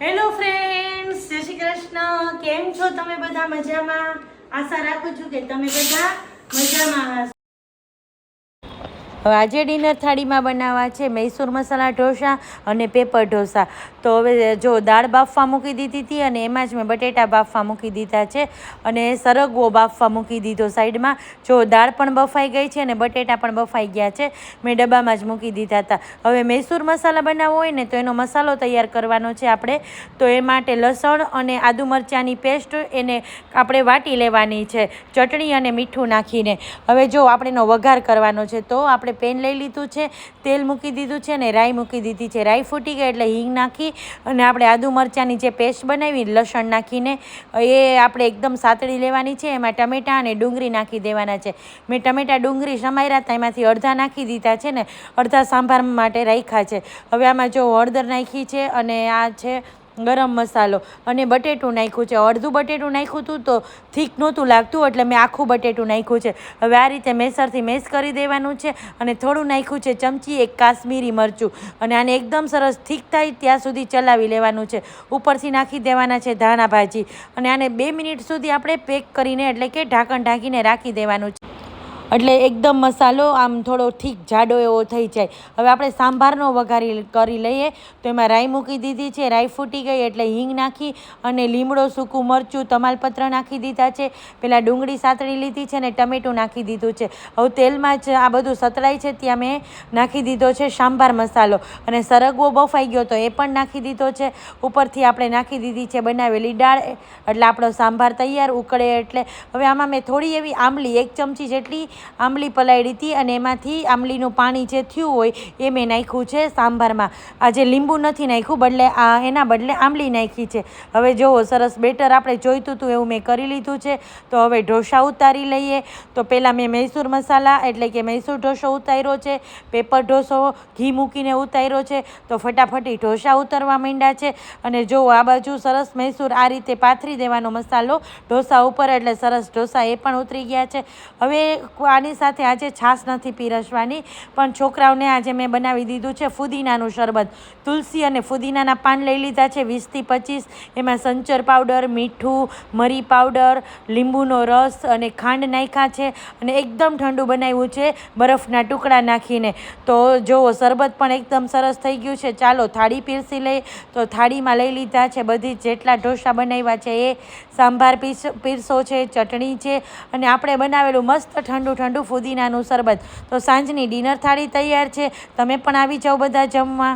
Hello friends જય શ્રી કૃષ્ણ. કેમ છો તમે બધા? મજામાં? આશા રાખું છું કે તમે બધા મજામાં હશો. હવે આજે ડિનર થાળીમાં બનાવવા છે મૈસૂર મસાલા ઢોસા અને પેપર ઢોસા. તો હવે જો દાળ બાફવા મૂકી દીધી હતી અને એમાં જ મેં બટેટા બાફવા મૂકી દીધા છે અને સરગવો બાફવા મૂકી દીધો સાઈડમાં. જો દાળ પણ બફાઈ ગઈ છે અને બટેટા પણ બફાઈ ગયા છે, મેં ડબ્બામાં જ મૂકી દીધા હતા. હવે મૈસૂર મસાલા બનાવવો હોય ને તો એનો મસાલો તૈયાર કરવાનો છે આપણે. તો એ માટે લસણ અને આદુ મરચાંની પેસ્ટ એને આપણે વાટી લેવાની છે, ચટણી અને મીઠું નાખીને. હવે જો આપણે એનો વઘાર કરવાનો છે તો આપણે પેન લઈ લીધું છે, તેલ મૂકી દીધું છે અને રાઈ મૂકી દીધી છે. રાઈ ફૂટી ગઈ એટલે હિંગ નાખી અને આપણે આદુ મરચાંની જે પેસ્ટ બનાવી, લસણ નાખીને, એ આપણે એકદમ સાતળી લેવાની છે. એમાં ટમેટાં અને ડુંગળી નાખી દેવાના છે. મેં ટમેટાં, ડુંગળી સમાયરા હતા, એમાંથી અડધા નાખી દીધા છે ને, અડધા સાંભાર માટે રાખ્યા છે. હવે આમાં જો હળદર નાખી છે અને આ છે ગરમ મસાલો અને બટેટું નાખ્યું છે. અડધું બટેટું નાખ્યું હતું તો થીક નહોતું લાગતું, એટલે મેં આખું બટેટું નાખ્યું છે. હવે આ રીતે મેસરથી મેસ કરી દેવાનું છે અને થોડું નાખ્યું છે ચમચી, એક કાશ્મીરી મરચું. અને આને એકદમ સરસ થીક થાય ત્યાં સુધી ચલાવી લેવાનું છે. ઉપરથી નાખી દેવાના છે ધાણા ભાજી. અને આને બે મિનિટ સુધી આપણે પેક કરીને એટલે કે ઢાંકણ ઢાંકીને રાખી દેવાનું છે. એટલે એકદમ મસાલો આમ થોડો ઠીક જાડો એવો થઈ જાય. હવે આપણે સાંભારનો વઘારી કરી લઈએ. તો એમાં રાઈ મૂકી દીધી છે, રાઈ ફૂટી ગઈ એટલે હિંગ નાખી અને લીમડો, સૂકું મરચું, તમાલપત્ર નાખી દીધા છે. પહેલાં ડુંગળી સાતળી લીધી છે ને ટમેટું નાખી દીધું છે. હવે તેલમાં જ આ બધું સતળાય છે ત્યાં મેં નાખી દીધો છે સાંભાર મસાલો. અને સરગવો બફાઈ ગયો તો એ પણ નાખી દીધો છે. ઉપરથી આપણે નાખી દીધી છે બનાવેલી દાળ. એટલે આપણો સાંભાર તૈયાર ઉકળે એટલે. હવે આમાં મેં થોડી એવી આંબલી, એક ચમચી જેટલી આંબલી પલાળી હતી અને એમાંથી આંબલીનું પાણી જે થયું હોય એ મેં નાખ્યું છે સાંભારમાં. આજે લીંબુ નથી નાખ્યું, બદલે આ એના બદલે આંબલી નાખી છે. હવે જુઓ સરસ બેટર આપણે જોઈતું હતું એવું મેં કરી લીધું છે. તો હવે ઢોસા ઉતારી લઈએ. તો પહેલાં મેં મૈસૂર મસાલા, એટલે કે મૈસૂર ઢોસો ઉતાર્યો છે. પેપર ઢોસો, ઘી મૂકીને ઉતાર્યો છે. તો ફટાફટી ઢોસા ઉતરવા માંડ્યા છે. અને જો આ બાજુ સરસ મૈસૂર આ રીતે પાથરી દેવાનો મસાલો ઢોસા ઉપર, એટલે સરસ ઢોસા એ પણ ઉતરી ગયા છે. હવે આની સાથે આજે છાશ નથી પીરસવાની પણ છોકરાઓને આજે મેં બનાવી દીધું છે ફુદીનાનું શરબત. તુલસી અને ફુદીનાના પાન લઈ લીધા છે વીસથી પચીસ. એમાં સંચર પાવડર, મીઠું, મરી પાવડર, લીંબુનો રસ અને ખાંડ નાખ્યા છે અને એકદમ ઠંડુ બનાવ્યું છે બરફના ટુકડા નાખીને. તો જુઓ શરબત પણ એકદમ સરસ થઈ ગયું છે. ચાલો, થાળી પીરસી લઈએ તો થાળીમાં લઈ લીધા છે બધી જેટલા ઢોસા બનાવ્યા છે એ. સાંભાર પીસ, પીરસો છે, ચટણી છે અને આપણે બનાવેલું મસ્ત ઠંડુ ઠંડુ ફુદીનાનું શરબત. તો સાંજની ડિનર થાળી તૈયાર છે. તમે પણ આવી જાઓ બધા જમવા.